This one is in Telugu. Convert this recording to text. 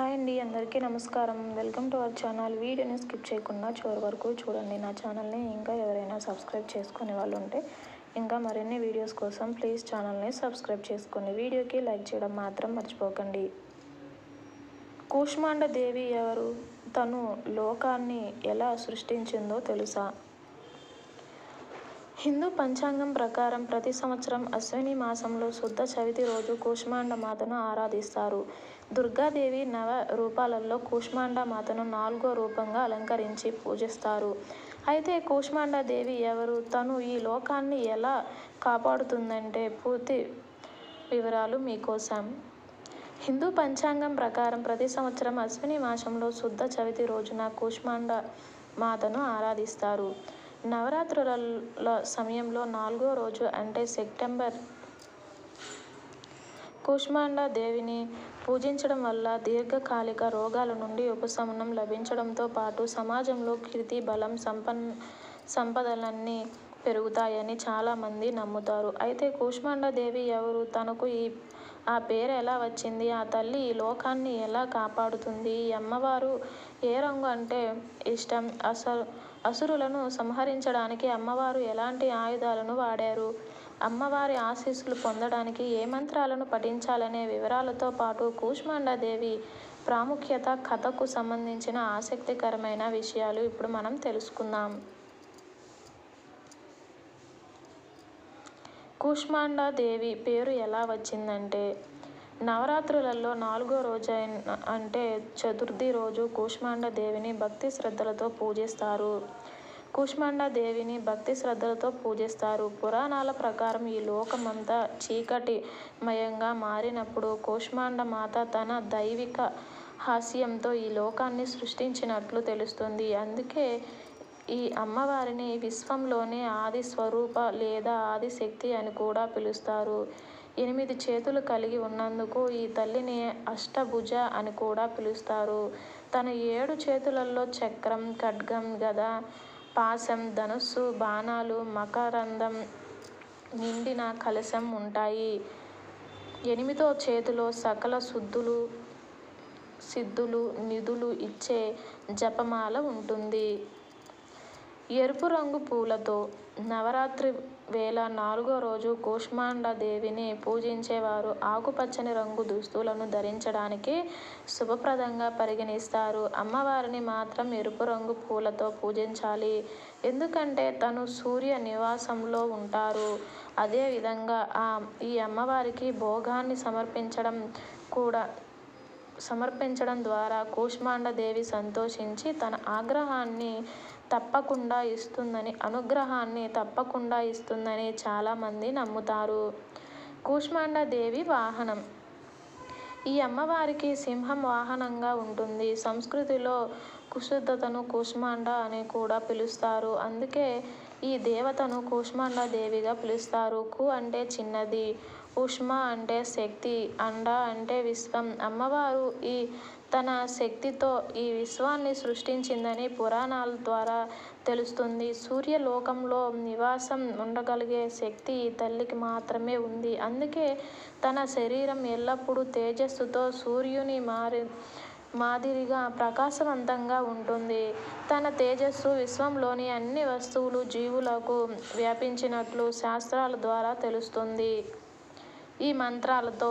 హాయ్ అండి అందరికీ నమస్కారం. Welcome to our channel. వీడియోని స్కిప్ చేయకుండా చివరి వరకు చూడండి. నా ఛానల్ని ఇంకా ఎవరైనా సబ్స్క్రైబ్ చేసుకునే వాళ్ళు ఉంటే ఇంకా మరిన్ని వీడియోస్ కోసం ప్లీజ్ ఛానల్ని సబ్స్క్రైబ్ చేసుకోండి. వీడియోకి లైక్ చేయడం మాత్రం మర్చిపోకండి. కూష్మాండ దేవి ఎవరు? తను లోకాన్ని ఎలా సృష్టించిందో తెలుసా? హిందూ పంచాంగం ప్రకారం ప్రతి సంవత్సరం అశ్విని మాసంలో శుద్ధ చవితి రోజు కూష్మాండ మాతను ఆరాధిస్తారు. దుర్గాదేవి నవ రూపాలలో కూష్మాండ మాతను నాలుగో రూపంగా అలంకరించి పూజిస్తారు. అయితే కూష్మాండ దేవి ఎవరు? తను ఈ లోకాన్ని ఎలా కాపాడుతుందంటే పూర్తి వివరాలు మీకోసం. హిందూ పంచాంగం ప్రకారం ప్రతి సంవత్సరం అశ్విని మాసంలో శుద్ధ చవితి రోజున కూష్మాండ మాతను ఆరాధిస్తారు. నవరాత్రుల సమయంలో నాలుగో రోజు అంటే సెప్టెంబర్ కూష్మాండ దేవిని పూజించడం వల్ల దీర్ఘకాలిక రోగాల నుండి ఉపశమనం లభించడంతో పాటు సమాజంలో కీర్తి బలం సంపన్ సంపదలన్నీ పెరుగుతాయని చాలామంది నమ్ముతారు. అయితే కూష్మాండ దేవి ఎవరు? తనకు ఈ ఆ పేరు ఎలా వచ్చింది? ఆ తల్లి ఈ లోకాన్ని ఎలా కాపాడుతుంది? ఈ అమ్మవారు ఏ రంగు అంటే ఇష్టం? అసలు అసురులను సంహరించడానికి అమ్మవారు ఎలాంటి ఆయుధాలను వాడారు? అమ్మవారి ఆశీస్సులు పొందడానికి ఏ మంత్రాలను పఠించాలనే వివరాలతో పాటు కూష్మాండ దేవి ప్రాముఖ్యత కథకు సంబంధించిన ఆసక్తికరమైన విషయాలు ఇప్పుడు మనం తెలుసుకుందాం. కూష్మాండ దేవి పేరు ఎలా వచ్చిందంటే నవరాత్రులలో నాలుగో రోజు అంటే చతుర్థి రోజు కూష్మాండ దేవిని భక్తి శ్రద్ధలతో పూజిస్తారు. దేవిని భక్తి శ్రద్ధలతో పూజిస్తారు. పురాణాల ప్రకారం ఈ లోకమంతా చీకటిమయంగా మారినప్పుడు కూష్మాండ మాత తన దైవిక హాస్యంతో ఈ లోకాన్ని సృష్టించినట్లు తెలుస్తుంది. అందుకే ఈ అమ్మవారిని విశ్వంలోనే ఆది స్వరూప లేదా ఆదిశక్తి అని కూడా పిలుస్తారు. ఎనిమిది చేతులు కలిగి ఉన్నందుకు ఈ తల్లిని అష్టభుజ అని కూడా పిలుస్తారు. తన ఏడు చేతులలో చక్రం ఖడ్గం గద పాశం ధనుస్సు బాణాలు మకరందం నిండిన కలశం ఉంటాయి. ఎనిమిదో చేతిలో సకల శుద్ధులు సిద్ధులు నిధులు ఇచ్చే జపమాల ఉంటుంది. ఎరుపు రంగు పూలతో నవరాత్రి వేళ నాలుగో రోజు కూష్మాండ దేవిని పూజించేవారు. ఆకుపచ్చని రంగు దుస్తులను ధరించడానికి శుభప్రదంగా పరిగణిస్తారు. అమ్మవారిని మాత్రం ఎరుపు రంగు పూలతో పూజించాలి. ఎందుకంటే తను సూర్య నివాసంలో ఉంటారు. అదేవిధంగా ఆ ఈ అమ్మవారికి భోగాన్ని సమర్పించడం కూడా సమర్పించడం ద్వారా కూష్మాండ దేవి సంతోషించి తన ఆగ్రహాన్ని తప్పకుండా ఇస్తుందని అనుగ్రహాన్ని తప్పకుండా ఇస్తుందని చాలామంది నమ్ముతారు. కూష్మాండ దేవి వాహనం. ఈ అమ్మవారికి సింహం వాహనంగా ఉంటుంది. సంస్కృతిలో కుశుద్ధతను కూష్మాండ అని కూడా పిలుస్తారు. అందుకే ఈ దేవతను కూష్మాండ దేవిగా పిలుస్తారు. కు అంటే చిన్నది ఉష్మ అంటే శక్తి అండ అంటే విశ్వం. అమ్మవారు ఈ తన శక్తితో ఈ విశ్వాన్ని సృష్టించిందని పురాణాల ద్వారా తెలుస్తుంది. సూర్యలోకంలో నివాసం ఉండగలిగే శక్తి ఈ తల్లికి మాత్రమే ఉంది. అందుకే తన శరీరం ఎల్లప్పుడూ తేజస్సుతో సూర్యుని మారి మాదిరిగా ప్రకాశవంతంగా ఉంటుంది. తన తేజస్సు విశ్వంలోని అన్ని వస్తువులు జీవులకు వ్యాపించినట్లు శాస్త్రాల ద్వారా తెలుస్తుంది. ఈ మంత్రాలతో